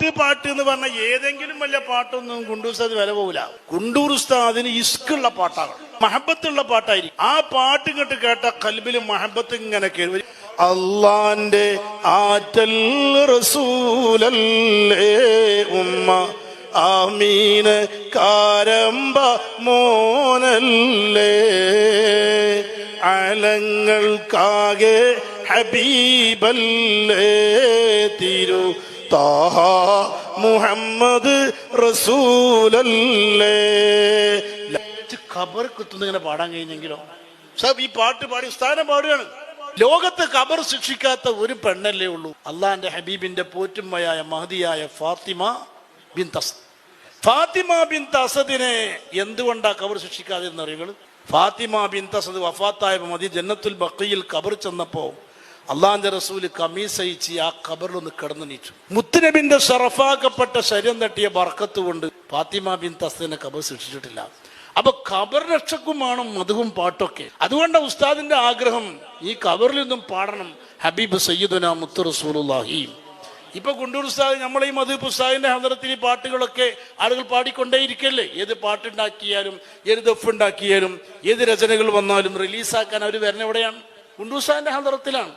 പാട്ട് പാട്ട് എന്ന് പറഞ്ഞ ഏതെങ്കിലും വലിയ പാട്ടൊന്നും കുണ്ടൂസ് വില പോകില്ല കുണ്ടൂർ ഉസ്താദിന് ഇഷ്കുള്ള പാട്ടാണ്. മഹബത്തുള്ള പാട്ടായിരിക്കും. ആ പാട്ട് ഇങ്ങോട്ട് കേട്ട കൽബിൽ മഹബത്ത് ഇങ്ങനെ കേൾവി അള്ളാന്റെ ആറ്റൽ റസൂലല്ലേ ഉമ്മ? ആമീന കാരമ്പ മോനല്ലേ? അലങ്ങൾക്കാകെ ഹബീബല്ലേ തിരു താഹ മുഹമ്മദ് റസൂലല്ലേ. ഖബർ കുത്തുന്നിങ്ങനെ പാടാൻ കഴിഞ്ഞെങ്കിലോ? സാബ് ഈ പാട്ട് പാടി സ്ഥാനം പാടുകയാണ്. ലോകത്ത് ഖബർ ശിക്ഷിക്കാത്ത ഒരു പെണ്ണല്ലേ ഉള്ളൂ. അള്ളാന്റെ ഹബീബിന്റെ പോറ്റുമ്മയായ മഹതിയായ ഫാത്തിമ ബിൻ തസ്. ഫാത്തിമ ബിൻ തസദിനെ എന്തുകൊണ്ടാ ഖബർ ശിക്ഷിക്കാതെ എന്നറിയുകൾ ഫാത്തിമ ബിൻ തസദ് വഫാത്തായ മതി ജന്നത്തുൽ ബക്കയിൽ ഖബർ ചെന്നപ്പോ അള്ളാന്റെ റസൂൽ കമീസ് അയച്ച് ആ ഒന്ന് കിടന്നു നീച്ചു. മുത്തുനബിന്റെ ഷറഫാക്കപ്പെട്ട ശരീരം തട്ടിയ ബർക്കത്ത് കൊണ്ട് ഫാത്തിമ ബിൻ തസ്തിനെ കബർ സൃഷ്ടിച്ചിട്ടില്ല അപ്പൊ ഖബർ രക്ഷക്കുമാണ് മധുവും പാട്ടൊക്കെ. അതുകൊണ്ട് ഉസ്താദിന്റെ ആഗ്രഹം ഈ കബറിൽ നിന്നും പാടണം. ഹബീബ് സയ്യിദുന മുത്തു റസൂലുള്ളാഹി. ഇപ്പൊ കുണ്ടൂർ ഉസ്താദ് നമ്മളെ ഈ മധു ഉസ്താദിന്റെ ഹദറത്തിൽ ഈ പാട്ടുകളൊക്കെ ആളുകൾ പാടിക്കൊണ്ടേയിരിക്കല്ലേ? ഏത് പാട്ടുണ്ടാക്കിയാലും ഏത് ദഫ് ഉണ്ടാക്കിയാലും ഏത് രചനകൾ വന്നാലും റിലീസാക്കാൻ അവർ വരുന്ന എവിടെയാണ്? കുണ്ടൂർ ഉസ്താദിന്റെ ഹദറത്തിലാണ്.